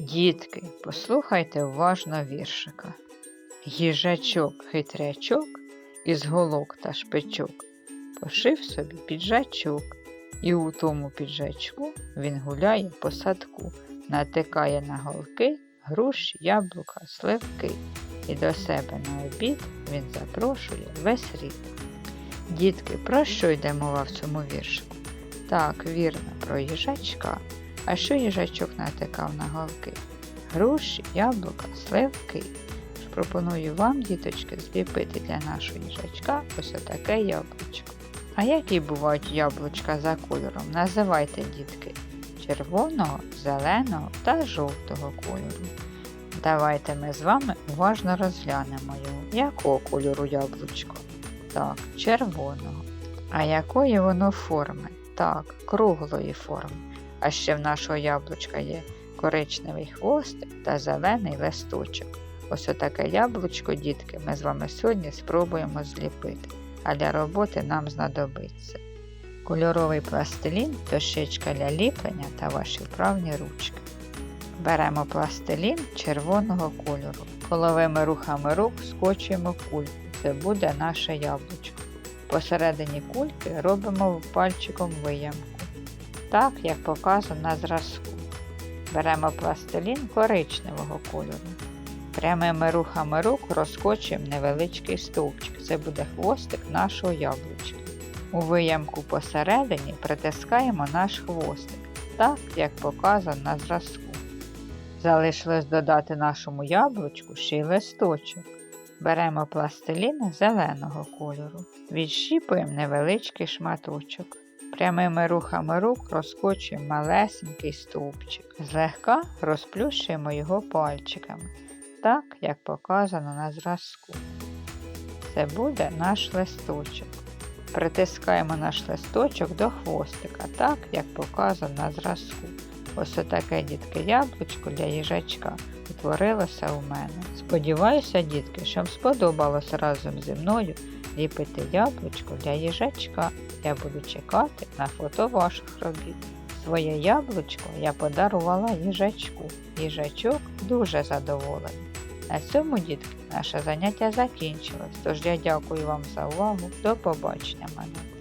Дітки, послухайте уважно віршика. Їжачок хитрячок із голок та шпичок пошив собі піджачок, і у тому піджачку він гуляє по садку, натикає на голки груш, яблука, сливки, і до себе на обід він запрошує весь рід. Дітки, про що йде мова в цьому віршику? Так, вірно, про їжачка. А що їжачок натикав на голки? Груші, яблука, сливки. Пропоную вам, діточки, зліпити для нашого їжачка ось отаке яблучко. А які бувають яблучка за кольором? Називайте, дітки, червоного, зеленого та жовтого кольору. Давайте ми з вами уважно розглянемо його. Якого кольору яблучко? Так, червоного. А якої воно форми? Так, круглої форми. А ще в нашого яблучка є коричневий хвостик та зелений листочок. Ось отаке яблучко, дітки, ми з вами сьогодні спробуємо зліпити, а для роботи нам знадобиться кольоровий пластилін, дощечка для ліплення та ваші вправні ручки. Беремо пластилін червоного кольору. Коловими рухами рук скочуємо кульку. Це буде наше яблучко. Посередині кульки робимо пальчиком виямку, так як показано на зразку. Беремо пластилін коричневого кольору. Прямими рухами рук розкочуємо невеличкий стовпчик. Це буде хвостик нашого яблучка. У виямку посередині притискаємо наш хвостик, так як показано на зразку. Залишилось додати нашому яблучку ще й листочок. Беремо пластилін зеленого кольору, відщіпуємо невеличкий шматочок. Прямими рухами рук розкочуємо малесенький стовпчик. Злегка розплющуємо його пальчиками, так як показано на зразку. Це буде наш листочок. Притискаємо наш листочок до хвостика, так як показано на зразку. Ось отаке дітки яблучко для їжачка утворилося у мене. Сподіваюся, дітки, що вам сподобалось разом зі мною ліпити яблучко для їжачка. Я буду чекати на фото ваших робіт. Своє яблучко я подарувала їжачку. Їжачок дуже задоволений. На цьому, дітки, наше заняття закінчилось, тож я дякую вам за увагу. До побачення, мене.